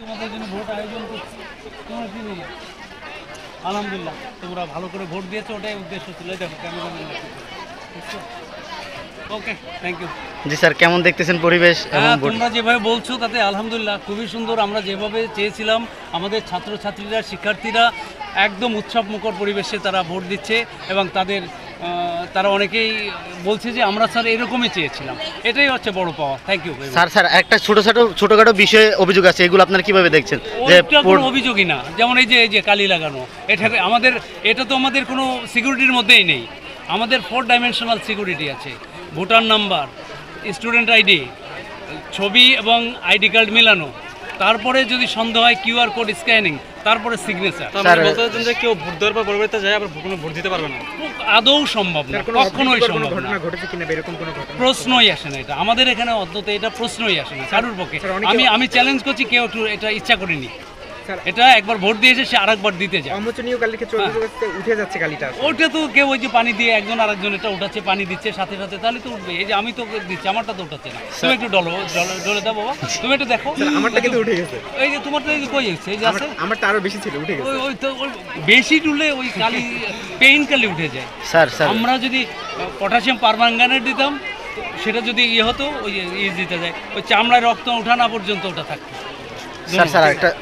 তোমাদের জন্য ভোট আয়োজন করছি। তোমরা কি নিয়ে আলহামদুলিল্লাহ তোমরা ভালো করে ভোট দিয়েছ ওটাই উদ্দেশ্য ছিল। দেখো camera okay thank you ji sir কেমন দেখতেছেন পরিবেশ হ্যাঁ তোমরা যেভাবে বলছো তাতে আলহামদুলিল্লাহ খুবই সুন্দর। আমরা যেভাবে চেয়েছিলাম আমাদের ছাত্রছাত্রীরা শিক্ষার্থীরা একদম উৎসব মুখর পরিবেশে তারা ভোট দিচ্ছে এবং তাদের তারা অনেকেই বলছে যে আমরা স্যার এরকমই চেয়েছিলাম। এটাই হচ্ছে বড় পাওয়া। থ্যাংক ইউ স্যার স্যার একটা ছোট ছোট ছোটখাটো বিষয়ে অভিযোগ আছে এগুলো আপনার কীভাবে দেখছেন? যে কোনো অভিযোগই না। যেমন এই যে এই যে কালি লাগানো এটা আমাদের এটা তো আমাদের কোনো সিকিউরিটির মধ্যেই নেই। আমাদের ফোর ডাইমেনশনাল সিকিউরিটি আছে। ভোটার নাম্বার স্টুডেন্ট আইডি ছবি এবং আইডি কার্ড মেলানো। তারপরে যদি সন্দেহ হয় কিউআর কোড স্ক্যানিং তারপরে সিগনেচার যে কেউ ভোট দেওয়ার পর পরবর্তীতে যায় আবার কোনো ভোট দিতে পারবে না? আদৌ সম্ভব না কখনোই সম্ভব না। ঘটেছে কিনা এরকম কোনো ঘটনা? প্রশ্নই আসে না এটা। আমাদের এখানে অন্তত এটা প্রশ্নই আসে না কারুর পক্ষে। আমি আমি চ্যালেঞ্জ করছি কেউ একটু এটা ইচ্ছা করেনি। এটা একবার ভোট দিয়েছে সে আরেকবার দিতে যায়। অমোচনীয় কালির ক্ষেত্রে উঠে যাচ্ছে কালিটা। ওটা তো কেউ ওই যে পানি দিয়ে একজন আরেকজন এটা উঠাচ্ছে পানি দিচ্ছে সাথে সাথে তাহলে তো উঠবে। এই যে আমি তো দিচ্ছি আমারটা তো উঠাচ্ছে না। তুমি একটু ডলো ডলো- ডলে দাও বাবা। তুমি একটু দেখো। আমারটা কিন্তু উঠে গেছে। এই যে এই যে কই যাচ্ছে? এই যে আছে? আমারটা আরও বেশি ছিল উঠে ওই ওই তো বেশি টুলে ওই কালি পেইন কালি উঠে যায়। Sir sir. আমরা যদি পটাশিয়াম পারমাঙ্গানেট দিতাম সেটা যদি ইয়ে হতো ওই যে ইয়ে দিতে যায়। ওই চামড়ায় রক্ত ওঠা না পর্যন্ত ওটা থাকতো। স্যার স্যার একটা